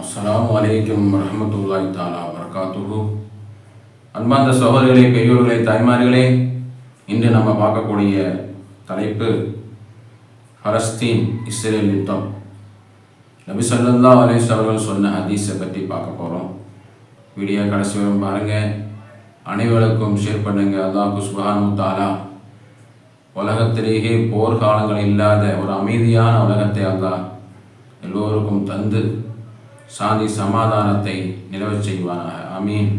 அஸ்ஸலாமு அலைக்கும் வரமத்துல்லாய் தாலா வரகாத்துகு அன்பார்ந்த சகோதரிகளே பெரியோர்களே தாய்மார்களே இன்று நம்ம பார்க்கக்கூடிய தலைப்பு பலஸ்தீன் இஸ்ரேல் யுத்தம். நபி சொல்லா அலைஹி அவர்கள் சொன்ன ஹதீஸை பற்றி பார்க்க போகிறோம் வீடியோ கடைசி வரும் பாருங்கள் அனைவருக்கும் ஷேர் பண்ணுங்க. அல்லாஹ் சுப்ஹானஹு தாலா உலகத்திலேயே போர்க்காலங்கள் இல்லாத ஒரு அமைதியான உலகத்தை அல்லாஹ் எல்லோருக்கும் தந்து சாந்தி சமாதானத்தை நிலவச் செய்வானாக ஆமீன்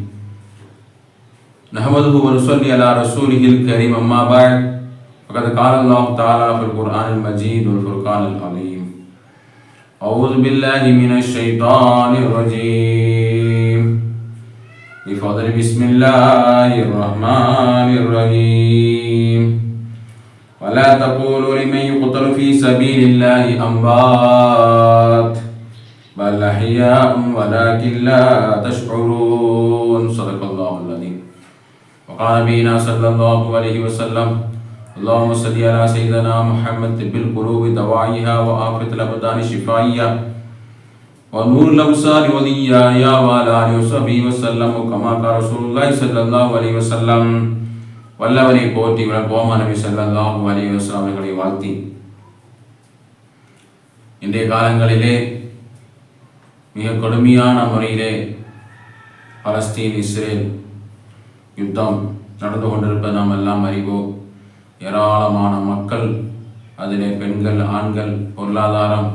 نحمده ونصلي على رسوله الكريم أما بعد فقد قال الله تعالى في القرآن المجيد والفرقان العظيم أعوذ بالله من الشيطان الرجيم بفضل بسم الله الرحمن الرحيم ولا تقولوا لمن يقتل في سبيل الله أموات بل أحياء ولكن لا تشعرون صدق الله العظيم وقال نبينا صلى الله عليه وسلم اللهم صل على سيدنا محمد طب القلوب دواعيها وآفة الأبدان شفائيا ونور الأبصار وليايا وعلى آله وصحبه وسلم كما قال رسول الله صلى الله عليه وسلم வல்லவரை போற்றி விளக்குவோமா நபி ஸல்லல்லாஹு அலைஹி வஸல்லம் அவர்களை வாழ்த்தி இன்றைய காலங்களிலே மிக கடுமையான முறையிலே பலஸ்தீன் இஸ்ரேல் யுத்தம் நடந்து கொண்டிருப்பதை நாம் எல்லாம் அறிவோம். ஏராளமான மக்கள் அதிலே பெண்கள் ஆண்கள் பொருளாதாரம்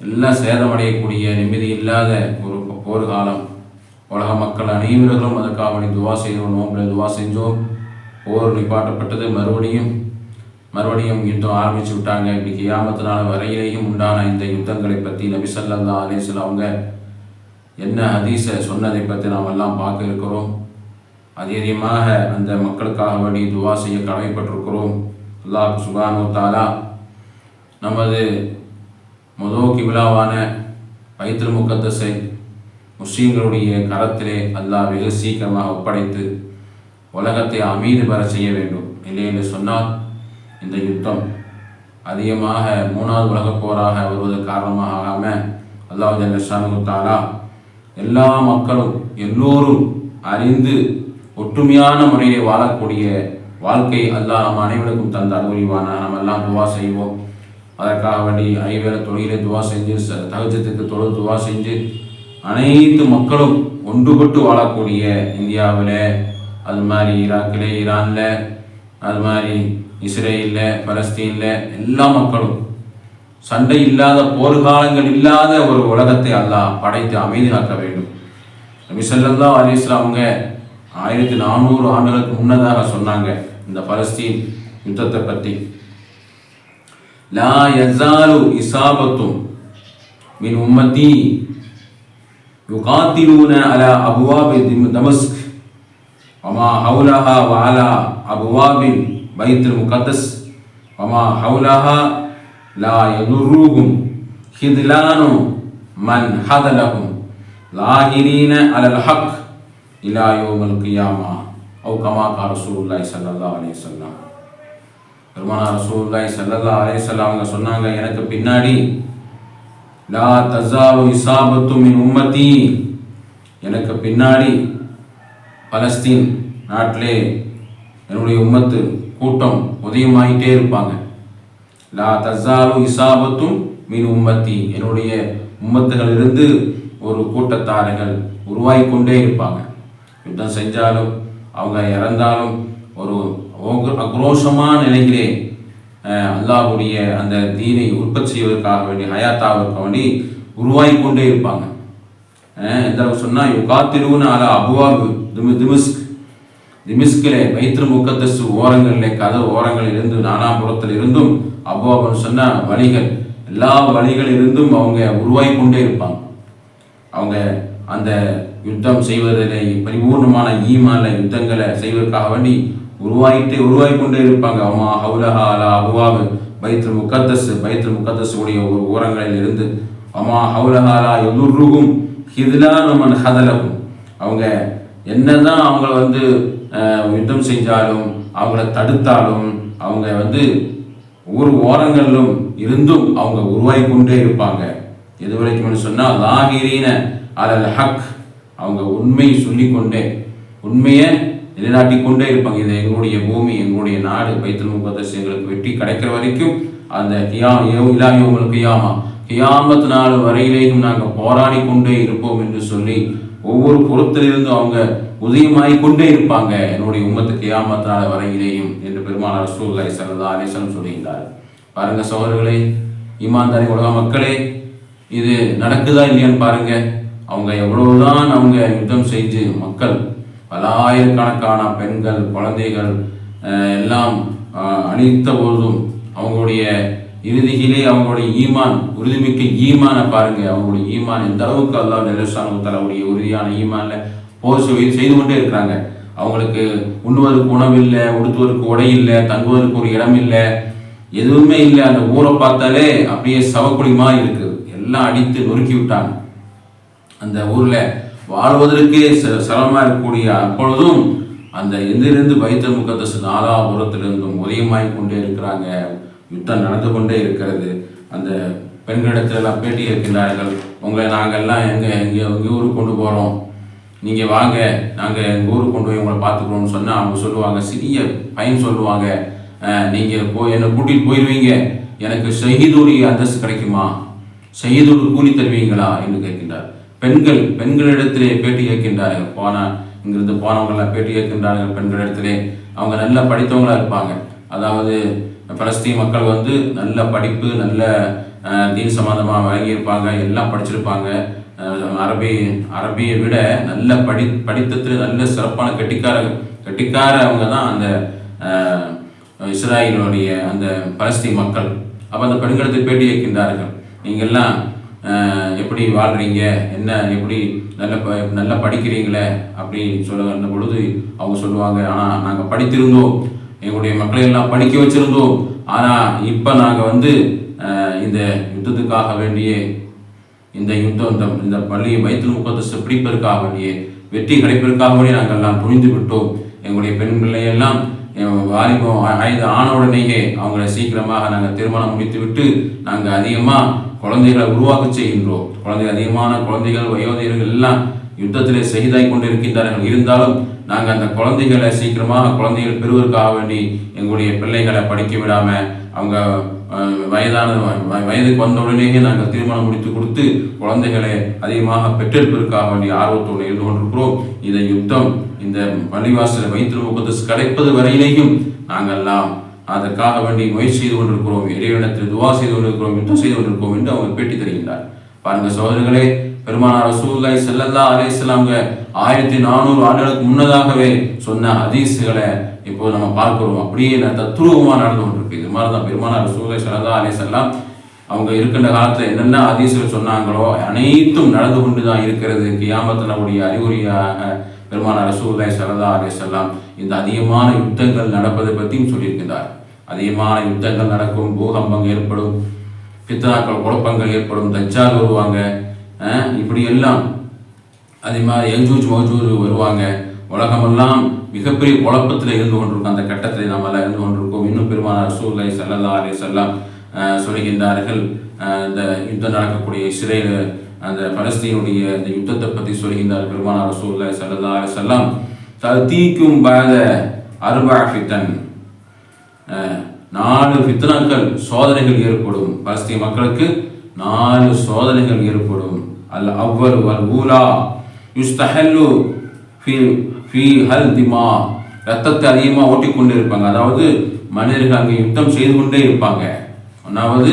எல்லாம் சேதமடையக்கூடிய நிம்மதி இல்லாத ஒரு போர்காலம் உலக மக்கள் அனைவர்களும் அதற்காக துவா செய்தோம் நோம்பில் துவா செஞ்சோம். போர் நிப்பாட்டப்பட்டது மறுபடியும் மறுபடியும் யுத்தம் ஆரம்பிச்சு விட்டாங்க. இப்படி கியாமத்தினால வரையிலேயும் உண்டான இந்த யுத்தங்களை பற்றி நபிசல்லா ஸல்லல்லாஹு அவங்க என்ன ஹதீஸை சொன்னதை பற்றி நாம் எல்லாம் பார்க்க இருக்கிறோம். அதிகமாக அந்த மக்களுக்காக வேண்டி துவா செய்ய கடமைப்பட்டிருக்கிறோம். அல்லாஹ் சுபானு தாலா நமது முதோ கிபிலாவான பைத்துல் முக்கத்தசை முஸ்லீம்களுடைய கரத்திலே அல்லாஹ் வெகு சீக்கிரமாக ஒப்படைத்து உலகத்தை அமைதி பெற செய்ய வேண்டும். இல்லை என்று சொன்னால் இந்த யுத்தம் அதிகமாக மூணாவது உலகப் போராக வருவதற்கு காரணமாக ஆகாமல் அல்லாஹ் ஜல்லஷானு தாலா எல்லா மக்களும் எல்லோரும் அறிந்து ஒற்றுமையான முறையிலே வாழக்கூடிய வாழ்க்கை அல்லாஹ் நம் அனைவருக்கும் தந்த அறிவுரிவான நம்ம எல்லாம் துவா செய்வோம். அதற்காக வேண்டி ஐவேளை தொழிலே துவா செஞ்சு ச- தொழில் துவா செஞ்சு அனைத்து மக்களும் ஒன்றுபட்டு வாழக்கூடிய இந்தியாவில் அது மாதிரி ஈராக்கில் ஈரானில் அது மாதிரி இஸ்ரேலில் பலஸ்தீனில் எல்லா மக்களும் சண்டை இல்லாத போர்காலங்கள் இல்லாத ஒரு உலகத்தை அல்லாஹ் படைத்து அமைதி காக்க வேண்டும் நபிசல்லா அலிஸ்லாம் அவங்க ஆயிரத்தி நானூறு ஆண்டுகளுக்கு முன்னதாக சொன்னாங்க இந்த பலஸ்தீன் யுத்தத்தை பற்றி லா யசாலு இசாபத்தும் மின் உம்மதி யுகாத்திலூன அல அபுவாபி தமஸ்க் அமா ஹவுலஹா வாலா அபுவாபின் பைத்துல் முகத்தஸ் வமா ஹவுலஹா லா எதுரூகும் ஹிதிலானு மன் ஹதலகும் லாஹிரீன அலல் ஹக் இலா யோமல் கியாமா அவு கமா கா ரசூல்லாய் சல்லா அலே சொல்லா பெருமானா ரசூல்லாய் சல்லா அலே சொல்லா சொன்னாங்க எனக்கு பின்னாடி லா தசாவு இசாபத்து மின் உம்மத்தி எனக்கு பின்னாடி பலஸ்தீன் நாட்டிலே என்னுடைய உம்மத்து கூட்டம் உதயமாயிட்டே இருப்பாங்க. லா தசாலு இசாபத்தும் மீன் உம்மத்தி. என்னுடைய உம்மத்துகளிலிருந்து ஒரு கூட்டத்தாரர்கள் உருவாகி கொண்டே இருப்பாங்க. யுத்தம் செஞ்சாலும் அவங்க இறந்தாலும் ஒரு அக்ரோஷமான ஆக்ரோஷமான நிலையிலே அல்லாஹுடைய அல்லாஹ்வுடைய அந்த தீனை உற்பத்தி செய்வதற்காக வேண்டி ஹயாத்தாவிற்காக வேண்டி உருவாகி கொண்டே இருப்பாங்க. இந்த எந்த சொன்னால் யுகாத்திருவுன்னு அல அபுவா திமி திமிஸ்க். திமிஸ்கிலே வைத்திரு முக்கத்தசு ஓரங்களிலே கதவு ஓரங்களில் இருந்து நானாபுரத்தில் இருந்தும் அபுவாபுன்னு சொன்ன வழிகள் எல்லா வழிகளில் இருந்தும் அவங்க உருவாகி கொண்டே இருப்பாங்க. அவங்க அந்த யுத்தம் செய்வதிலே பரிபூர்ணமான ஈமான யுத்தங்களை செய்வதற்காக வேண்டி உருவாகிட்டு உருவாகி கொண்டே இருப்பாங்க. அம்மா ஹவுலஹா அலா அபுவாபு பைத்ரு முக்கத்தஸ் பைத்ரு முக்கத்தஸ் உடைய ஓரங்களில் இருந்து அம்மா ஹவுலஹா அலா எதுருகும் ஹிதுலான் மன் ஹதலகும் அவங்க என்னதான் அவங்களை வந்து யுத்தம் செஞ்சாலும் அவங்கள தடுத்தாலும் அவங்க வந்து ஒவ்வொரு ஓரங்களிலும் இருந்தும் அவங்க உருவாகி கொண்டே இருப்பாங்க. எது வரைக்கும்னு சொன்னால் லாகிரீன அலல் ஹக் அவங்க உண்மையை சொல்லிக்கொண்டே உண்மையை நிலைநாட்டிக்கொண்டே இருப்பாங்க. இது எங்களுடைய பூமி எங்களுடைய நாடு பைத்தல் முகத்தஸ் எங்களுக்கு வெற்றி கிடைக்கிற வரைக்கும் அந்த கியா இலாமி உங்களுக்கு கியாமா கியாமத்து நாள் வரையிலேயும் நாங்கள் போராடி கொண்டே இருப்போம் என்று சொல்லி ஒவ்வொரு புறத்திலிருந்து அவங்க உதயமாகி கொண்டே இருப்பாங்க. என்னுடைய உம்மத்துக்கு கியாமத் நாள் வரையிலேயும் என்று பெருமானார் ரசூலுல்லாஹி சரதா அலைஹி சொல்லுகின்றார். பாருங்க சோழர்களே ஈமான்தாரி உலக மக்களே? இது நடக்குதா இல்லையான்னு பாருங்க. அவங்க எவ்வளவுதான் அவங்க யுத்தம் செஞ்சு மக்கள் பலாயிரக்கணக்கான பெண்கள் குழந்தைகள் எல்லாம் அஹ், அழித்த போதும் அவங்களுடைய இறுதியிலே அவங்களுடைய ஈமான் உறுதிமிக்க ஈமானை பாருங்க. அவங்களுடைய ஈமான் எந்த அளவுக்கு அல்லா ஜெலசானு தலவுடைய உறுதியான ஈமான்ல போர் செய்து செய்து கொண்டே இருக்கிறாங்க. அவங்களுக்கு உண்ணுவதற்கு உணவு இல்லை உடுத்துவதற்கு உடை இல்லை தங்குவதற்கு ஒரு இடம் இல்லை எதுவுமே இல்லை. அந்த ஊரை பார்த்தாலே அப்படியே சவக்குழிமா இருக்குது. எல்லாம் அடித்து நொறுக்கி விட்டாங்க. அந்த ஊர்ல வாழ்வதற்கே ச- சிரமமா இருக்கக்கூடிய அப்பொழுதும் அந்த எந்திருந்து வைத்த முகத்தசு நாலாபுரத்திலிருந்தும் உதயமாய் கொண்டே இருக்கிறாங்க. யுத்தம் நடந்து கொண்டே இருக்கிறது. அந்த பெண்களிடத்துல எல்லாம் பேட்டி இருக்கின்றார்கள். உங்களை நாங்கெல்லாம் எங்கே எங்க எங்க ஊருக்கு கொண்டு போறோம். நீங்கள் வாங்க நாங்கள் எங்கள் ஊருக்கு கொண்டு போய் உங்களை பார்த்துக்கிறோம்னு சொன்னால் அவங்க சொல்லுவாங்க சிறிய பையன் சொல்லுவாங்க நீங்கள் போய் என்னை கூட்டிட்டு போயிடுவீங்க எனக்கு ஷஹீதுடைய அந்தஸ்து கிடைக்குமா? செய்தொரு கூலி தருவீங்களா? என்று கேட்கின்றார். பெண்கள் பெண்களிடத்திலே பேட்டி கேட்கின்றார்கள். போன இங்கிருந்து போனவங்களாம் பேட்டி கேட்கின்றார்கள் பெண்களிடத்திலே. அவங்க நல்லா படித்தவங்களாக இருப்பாங்க. அதாவது பலஸ்தீன் மக்கள் வந்து நல்ல படிப்பு நல்ல தீன் சம்பந்தமாக வழங்கியிருப்பாங்க எல்லாம் படிச்சிருப்பாங்க. அரபி அரபியை விட நல்ல படி படித்தத்தில் நல்ல சிறப்பான கட்டிக்கார கட்டிக்கார அவங்க தான் அந்த அஹ், இஸ்ராயலுடைய அந்த பலஸ்தீன் மக்கள். அப்போ அந்த பெண்களுக்கு பேட்டி வைக்கின்றார்கள். நீங்கள்லாம் எப்படி வாழ்கிறீங்க என்ன எப்படி நல்ல ப- நல்லா படிக்கிறீங்களே? அப்படி சொல்ல பொழுது அவங்க சொல்லுவாங்க ஆனால் நாங்கள் படித்திருந்தோம். எங்களுடைய மக்களை எல்லாம் படிக்க வச்சிருந்தோம். ஆனால் இப்போ நாங்கள் வந்து இந்த யுத்தத்துக்காக வேண்டிய இந்த யுத்தம் இந்த இந்த பள்ளியை வைத்து முப்பத்தசு பிடிப்பதற்காக வேண்டிய வெற்றி கிடைப்பதற்காக வேண்டிய நாங்கள் எல்லாம் துணிந்து விட்டோம். எங்களுடைய பெண் பிள்ளையெல்லாம் வாலிபம் ஐந்து ஆன அவங்கள சீக்கிரமாக நாங்கள் திருமணம் முடித்து விட்டு நாங்கள் அதிகமாக குழந்தைகளை உருவாக்க செய்கின்றோம். குழந்தைகள் அதிகமான குழந்தைகள் வயோதிகர்கள் எல்லாம் யுத்தத்திலே செய்தாய் கொண்டிருக்கின்றார்கள். இருந்தாலும் நாங்கள் அந்த குழந்தைகளை சீக்கிரமாக குழந்தைகள் பெறுவதற்காக வேண்டி எங்களுடைய பிள்ளைகளை படிக்க விடாமல் அவங்க வயதான வயதுக்கு வந்த உடனேயே நாங்கள் திருமணம் முடித்து கொடுத்து குழந்தைகளை அதிகமாக பெற்றெடுப்பதற்காக வேண்டிய ஆர்வத்தோடு இருந்து கொண்டிருக்கிறோம். இந்த யுத்தம் இந்த பள்ளிவாசலை வைத்திரு முகத்து கிடைப்பது வரையிலேயும் நாங்கள்லாம் அதற்காக வேண்டி முயற்சி செய்து கொண்டிருக்கிறோம். இறைவனத்தில் துவா செய்து கொண்டிருக்கிறோம் யுத்தம் செய்து கொண்டிருக்கிறோம் என்று அவங்க பேட்டி தருகின்றார் பாருங்கள் சோதனைகளே பெருமானார் ரசூலுல்லாஹி செல்லல்லா அலைஹி ஆயிரத்தி நானூறு ஆண்டுகளுக்கு முன்னதாகவே சொன்ன ஹதீஸுகளை இப்போ நம்ம பார்க்கிறோம். அப்படியே தத்ரூபமாக தத்ரூபமா நடந்து கொண்டிருக்கு. இது மாதிரி தான் பெருமானார் ரசூலுல்லாஹி செல்லல்லா அலேஸ்லாம் அவங்க இருக்கின்ற காலத்தில் என்னென்ன ஹதீஸுகள் சொன்னாங்களோ அனைத்தும் நடந்து கொண்டு தான் இருக்கிறது கியாமத்தினுடைய அறிகுறியாக பெருமான ரசூலுல்லாஹி ஸல்லல்லாஹு அலைஹி இந்த அதிகமான யுத்தங்கள் நடப்பதை பற்றியும் சொல்லியிருக்கிறார் அதிகமான யுத்தங்கள் நடக்கும் பூகம்பம் ஏற்படும் பித்தனாக்கள் குழப்பங்கள் ஏற்படும் தச்சால் வருவாங்க. இப்படி எல்லாம் அதே மாதிரி எஜூஜ் மௌஜூஜ் வருவாங்க. உலகமெல்லாம் மிகப்பெரிய குழப்பத்தில் இருந்து கொண்டிருக்கும். அந்த கட்டத்தில் நம்மளால் எல்லாம் இருந்து கொண்டிருக்கோம். இன்னும் பெருமானார் ரசூலுல்லாஹி ஸல்லல்லாஹு அலே செல்லாம் சொல்கின்றார்கள் இந்த யுத்தம் நடக்கக்கூடிய இஸ்ரேல் அந்த பலஸ்தீனுடைய இந்த யுத்தத்தை பற்றி சொல்கின்றார் பெருமானார் ரசூலுல்லாஹி ஸல்லல்லாஹு அலே செல்லாம் தீக்கும் பாத அர்பா ஃபித்தன். நாலு ஃபித்னாக்கள் சோதனைகள் ஏற்படும். பலஸ்தீன் மக்களுக்கு நாலு சோதனைகள் ஏற்படும். அல் அவ்வல் வல் ஊலா யுஸ்தஹல்லு ஃபி ஃபி ஹல் திமா ரத்தத்தை அதிகமாக ஓட்டிக்கொண்டே இருப்பாங்க. அதாவது மனிதர்கள் அங்கே யுத்தம் செய்து கொண்டே இருப்பாங்க. ஒன்றாவது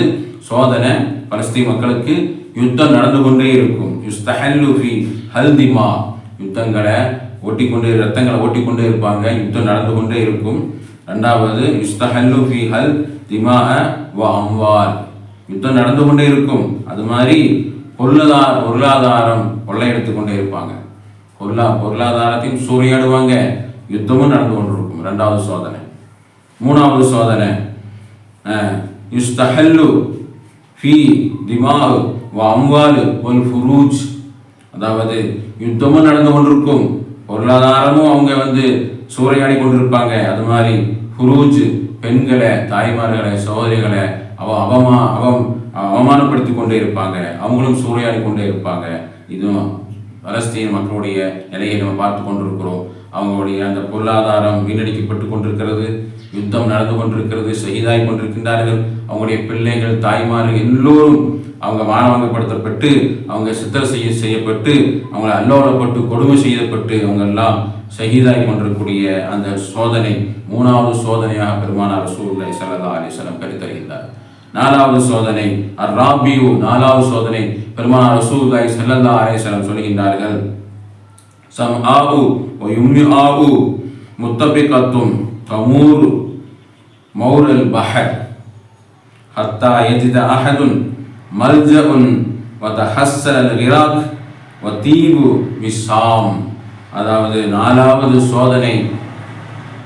சோதனை பலஸ்தீன் மக்களுக்கு யுத்தம் நடந்து கொண்டே இருக்கும். யுஸ்தஹல்லு ஃபி ஹல் திமா யுத்தங்களை ஓட்டிக்கொண்டே ரத்தங்களை ஓட்டிக்கொண்டே இருப்பாங்க. யுத்தம் நடந்து கொண்டே இருக்கும். ரெண்டாவது யுஸ்தஹல்லு ஃபி ஹல் திமா வ அம்வால் யுத்தம் நடந்து கொண்டே இருக்கும். அது மாதிரி பொருளாதார பொருளாதாரம் கொள்ளையடித்து கொண்டே இருப்பாங்க. பொருளா பொருளாதாரத்தையும் சூறையாடுவாங்க. யுத்தமும் நடந்து கொண்டிருக்கும் ரெண்டாவது சோதனை. மூணாவது சோதனை யுஸ்தஹல்லு ஃபி திமாக் வ ஒல் ஃபுரூஜ். அதாவது யுத்தமும் நடந்து கொண்டிருக்கும் பொருளாதாரமும் அவங்க வந்து சூறையாடி கொண்டிருப்பாங்க. அது மாதிரி ஃபுரூஜ் பெண்களை தாய்மார்களை சகோதரிகளை அவ அவமா அவம் அவமானப்படுத்தி கொண்டே இருப்பாங்க. அவங்களும் சூறையாடி கொண்டே இருப்பாங்க. இதுவும் பலஸ்தீன் மக்களுடைய நிலையை நம்ம பார்த்து கொண்டிருக்கிறோம். அவங்களுடைய அந்த பொருளாதாரம் வீணடிக்கப்பட்டு கொண்டிருக்கிறது. யுத்தம் நடந்து கொண்டிருக்கிறது. செய்தாய் கொண்டிருக்கின்றார்கள். அவங்களுடைய பிள்ளைகள் தாய்மார்கள் எல்லோரும் அவங்க மானவங்கப்படுத்தப்பட்டு அவங்க சித்தர் செய்ய செய்யப்பட்டு அவங்களை அல்லோலப்பட்டு கொடுமை செய்யப்பட்டு அவங்க எல்லாம் ஷஹீதாய் கொண்டிருக்கக்கூடிய அந்த சோதனை மூணாவது சோதனையாக பெருமானார் சூழ்நிலை ஸல்லல்லாஹு அலிசலம் வஸல்லம் நாலாவது சோதனை அர் ராபியு நாலாவது சோதனை பெருமானார் ரசூலுல்லாஹி ஸல்லல்லாஹு அலைஹி வஸல்லம் சொல்கின்றார்கள். சம் ஆவு யும்மி ஆவு முத்தபிகத்தும் தமூர் மௌரல் பஹர் ஹத்தா யஜித அஹதுன் மல்ஜஉன் வதஹஸ்ஸல் அல் வதீபு விசாம் அதாவது நாலாவது சோதனை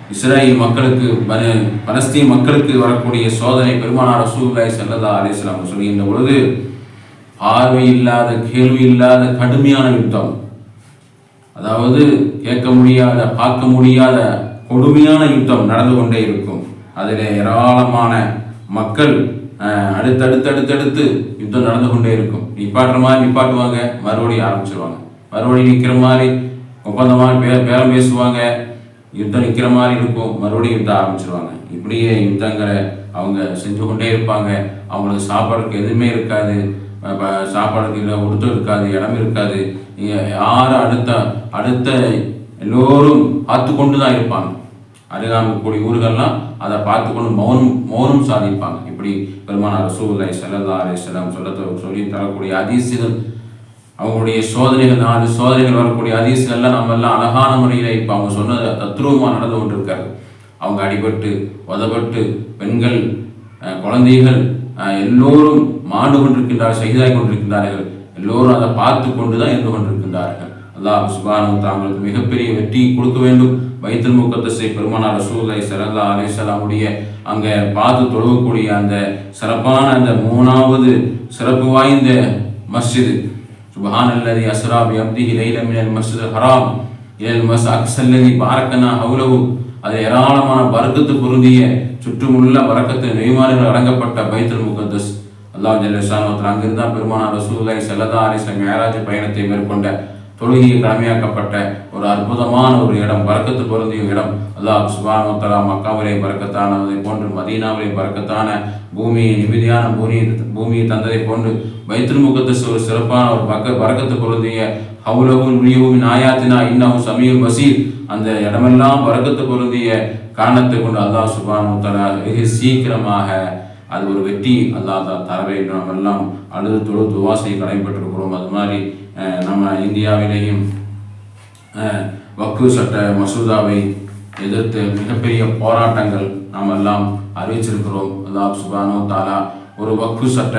இஸ்ரேல் மக்களுக்கு பன- பலஸ்தீன் மக்களுக்கு வரக்கூடிய சோதனை பெருமானார் ரசூலுல்லாஹி செல்லதா அலிஸ்லாம் சொல்கின்ற பொழுது பார்வை இல்லாத கேள்வி இல்லாத கடுமையான யுத்தம். அதாவது கேட்க முடியாத பார்க்க முடியாத கொடுமையான யுத்தம் நடந்து கொண்டே இருக்கும். அதில் ஏராளமான மக்கள் அடுத்தடுத்தடுத்தடுத்து அடுத்தடுத்து அடுத்தடுத்து யுத்தம் நடந்து கொண்டே இருக்கும். நிப்பாட்டுற மாதிரி நிப்பாட்டுவாங்க மறுபடியும் ஆரம்பிச்சிருவாங்க. மறுபடியும் நிற்கிற மாதிரி ஒப்பந்தமாக பே பேரம் பேசுவாங்க யுத்தம் நிற்கிற மாதிரி இருக்கும். மறுபடியும் யுத்தம் ஆரம்பிச்சிருவாங்க. இப்படியே யுத்தங்களை அவங்க செஞ்சு கொண்டே இருப்பாங்க. அவங்களுக்கு சாப்பாடுக்கு எதுவுமே இருக்காது. சாப்பாடுக்கு இல்லை உடுத்தம் இருக்காது இடம் இருக்காது. இ- யாரும் அடுத்த அடுத்த எல்லோரும் பார்த்து கொண்டு தான் இருப்பாங்க. அருகாமல் கூடிய ஊர்கள்லாம் அதை பார்த்து கொண்டு மௌனம் மௌனம் சாதிப்பாங்க. இப்படி பெருமானார் ரசூலுல்லாஹி ஸல்லல்லாஹு அலைஹி வஸல்லம் சொல்ல சொல்லி தரக்கூடிய அதிசயம் அவங்களுடைய சோதனைகள் நாலு சோதனைகள் வரக்கூடிய அதிசயங்கள்லாம் நம்ம எல்லாம் அழகான முறையில் இப்போ அவங்க சொன்னது தத்ரூபமாக நடந்து கொண்டிருக்காரு. அவங்க அடிபட்டு உதப்பட்டு பெண்கள் குழந்தைகள் எல்லோரும் மாண்டு கொண்டிருக்கின்றார்கள் செய்தாய் கொண்டிருக்கின்றார்கள். எல்லோரும் அதை பார்த்து கொண்டு தான் இருந்து கொண்டிருக்கின்றார்கள். அல்லாஹ் சுபானு தாங்களுக்கு மிகப்பெரிய வெற்றி கொடுக்க வேண்டும். வைத்தல் முக்கத்தசை பெருமானார் ரசூலை சரல்லா அலிசலாமுடைய அங்கே பார்த்து தொழுகக்கூடிய அந்த சிறப்பான அந்த மூணாவது சிறப்பு வாய்ந்த மஸ்ஜிது. سبحان الذي أسرى بعبده ليلا من المسجد الحرام إلى المسجد மஸ் அக்ஸல்லதி باركنا حوله அது ஏராளமான பரக்கத்து பொருந்திய சுற்றுமுள்ள பரக்கத்து நெய்மார்கள் அடங்கப்பட்ட பைத்தல் முகத்தஸ். அல்லாஹ் ஜல்லஷானோத்தில் அங்கிருந்தான் பெருமானார் ரசூலுல்லாஹி ஸல்லல்லாஹு அலைஹி மேராஜ் பயணத்தை மேற்கொண்ட தொழுகையை கடமையாக்கப்பட்ட ஒரு அற்புதமான ஒரு இடம் பறக்கத்து பொருந்திய இடம். அல்லாஹ் சுபானோ தலா மக்காவிலே பறக்கத்தானதை போன்று மதீனாவிலே பறக்கத்தான பூமியை நிம்மதியான பூமியை பூமியை தந்ததை போன்று பைத்துல் முகத்தஸ் ஒரு சிறப்பான ஒரு பக்க பறக்கத்து பொருந்திய ஹவுலவும் நுழியவும் நாயாத்தினா இன்னவும் சமீர் பசீர். அந்த இடமெல்லாம் பறக்கத்து பொருந்திய காரணத்தை கொண்டு அல்லாஹ் சுபானோ மிக சீக்கிரமாக அது ஒரு வெற்றி அல்லாஹ் தான் தர வேண்டும் நம்ம எல்லாம் அழுது தொழு துவாசையை கடைபெற்றிருக்கிறோம் அது மாதிரி நம்ம இந்தியாவிலேயும் வக்கு சட்ட மசோதாவை எதிர்த்து மிகப்பெரிய போராட்டங்கள் நாம் எல்லாம் அறிவிச்சிருக்கிறோம். அல்லாஹ் சுபானோ தாலா ஒரு வக்ஃபு சட்ட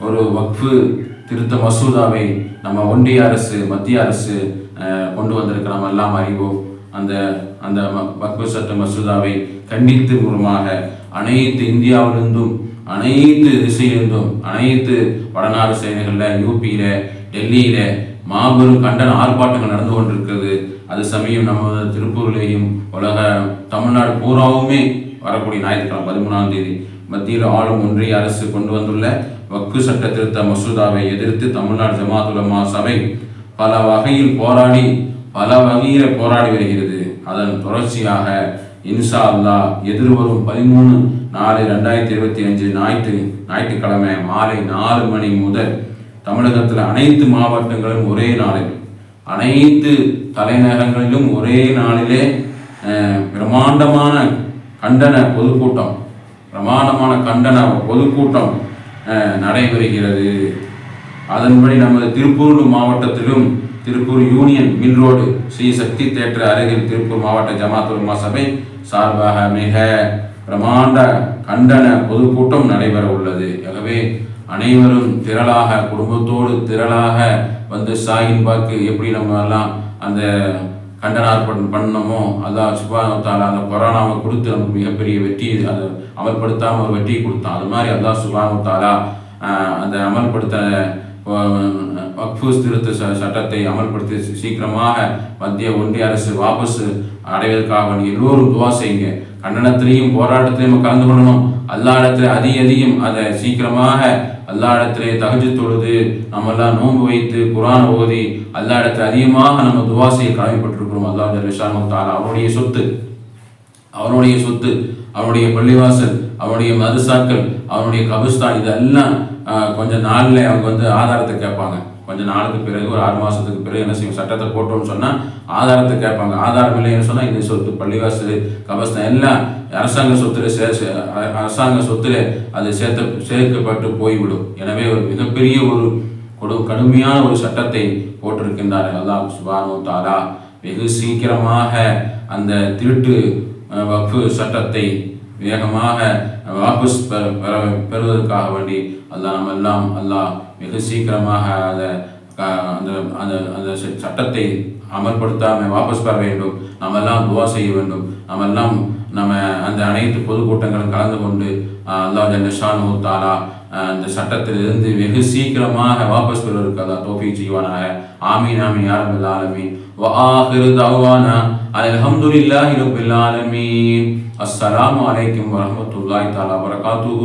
ஒரு வக்ஃபு திருத்த மசோதாவை நம்ம ஒன்றிய அரசு மத்திய அரசு கொண்டு வந்திருக்க எல்லாம் அறிவோம். அந்த அந்த ம- வக்ஃபு சட்ட மசோதாவை கண்டித்து மூலமாக அனைத்து இந்தியாவிலிருந்தும் அனைத்து திசையிலிருந்தும் அனைத்து வடநாடு செயல்களில் யூபியில் டெல்லியில் மாபெரும் கண்டன ஆர்ப்பாட்டங்கள் நடந்து கொண்டிருக்கிறது. அது சமயம் நம்ம திருப்பூர்லேயும் உலக தமிழ்நாடு பூராவுமே வரக்கூடிய ஞாயிற்றுக்கிழமை பதிமூணாம் தேதி மத்தியில் ஆளும் ஒன்றிய அரசு கொண்டு வந்துள்ள வக்கு சட்ட திருத்த மசோதாவை எதிர்த்து தமிழ்நாடு ஜமாத்துலமா சபை பல வகையில் போராடி பல வகையில் போராடி வருகிறது. அதன் தொடர்ச்சியாக இன்ஷா அல்லாஹ் எதிர்வரும் பதிமூணு நாலு ரெண்டாயிரத்தி இருபத்தி அஞ்சு ஞாயிற்று ஞாயிற்றுக்கிழமை மாலை நாலு மணி முதல் தமிழகத்தில் அனைத்து மாவட்டங்களும் ஒரே நாளில் அனைத்து தலைநகரங்களிலும் ஒரே நாளிலே பிரமாண்டமான பிரம்மாண்டமான கண்டன பொதுக்கூட்டம் பிரமாண்டமான கண்டன பொதுக்கூட்டம் நடைபெறுகிறது. அதன்படி நமது திருப்பூர் மாவட்டத்திலும் Tiruppur union mill road Sri Sakthi theatre அருகில் திருப்பூர் மாவட்ட ஜமாத் உலமா சபை சார்பாக மிக பிரமாண்ட கண்டன பொதுக்கூட்டம் நடைபெற உள்ளது ஆகவே அனைவரும் திரளாக குடும்பத்தோடு திரளாக வந்து சாயின் பாக்கு எப்படி நம்ம எல்லாம் அந்த கண்டன ஆர்ப்பாட்டம் பண்ணணுமோ அதான் சுபானத்தால் அந்த கொரோனாவை கொடுத்து நமக்கு மிகப்பெரிய வெற்றி அதை அமல்படுத்தாமல் ஒரு வெற்றியை கொடுத்தான். அது மாதிரி அதான் சுபானத்தாலா அந்த அமல்படுத்த வக்ஃபூஸ் திருத்த ச- சட்டத்தை அமல்படுத்தி சீக்கிரமாக மத்திய ஒன்றிய அரசு வாபஸ் அடைவதற்காக எல்லோரும் துவா செய்யுங்க. கண்டனத்திலையும் போராட்டத்திலையும் கலந்து கொள்ளணும். எல்லா இடத்துல அதிக அதிகம் அதை சீக்கிரமாக அல்லா இடத்திலே தகஜு தொழுது நம்ம எல்லாம் நோன்பு வைத்து குரான் ஓதி அல்லா இடத்துல அதிகமாக நம்ம துவாசையை கடமைப்பட்டிருக்கிறோம். அல்லா ஜல்லிஷான் தாலா அவருடைய சொத்து அவனுடைய சொத்து அவனுடைய பள்ளிவாசல் அவனுடைய மதுசாக்கள் அவனுடைய கபிஸ்தான் இதெல்லாம் கொஞ்சம் நாளில் அவங்க வந்து ஆதாரத்தை கேட்பாங்க. கொஞ்சம் நாளுக்கு பிறகு ஒரு ஆறு மாதத்துக்கு பிறகு என்ன செய்யும்? சட்டத்தை போட்டோம்னு சொன்னால் ஆதாரத்தை கேட்பாங்க. ஆதாரம் இல்லைன்னு சொன்னால் இந்த சொத்து பள்ளிவாசல் கபஸ்தான் எல்லாம் அரசாங்க சொத்துல சே அரசாங்க சொத்துல அது சேர்த்த சேர்க்கப்பட்டு போய்விடும். எனவே ஒரு மிகப்பெரிய ஒரு கொடு கடுமையான ஒரு சட்டத்தை போட்டிருக்கின்றார் அல்லாஹ் சுபானு தாலா வெகு சீக்கிரமாக அந்த திருட்டு வக்ஃபு சட்டத்தை வேகமாக வாபஸ் பெற பெறுவதற்காக வேண்டி அல்லாஹ் நம்ம எல்லாம் அல்லாஹ் மிக சீக்கிரமாக அதை அந்த அந்த அந்த சட்டத்தை அமல்படுத்தாமல் வாபஸ் பெற வேண்டும். நம்ம எல்லாம் துவா செய்ய வேண்டும். நம்ம எல்லாம் நம்ம அந்த அனைத்து பொதுக்கூட்டங்களும் கலந்து கொண்டு அல்லாஹ் ஜல்லஷானு தாலா அந்த சட்டத்திலிருந்து வெகு சீக்கிரமாக வாபஸ் பெறுவதற்கு அதான் தோஃபி செய்வானாக ஆமீன் ஆமீன் யாரும் ஆலமீன் وآخر دعوانا الحمد لله رب العالمين السلام عليكم ورحمة الله تعالى وبركاته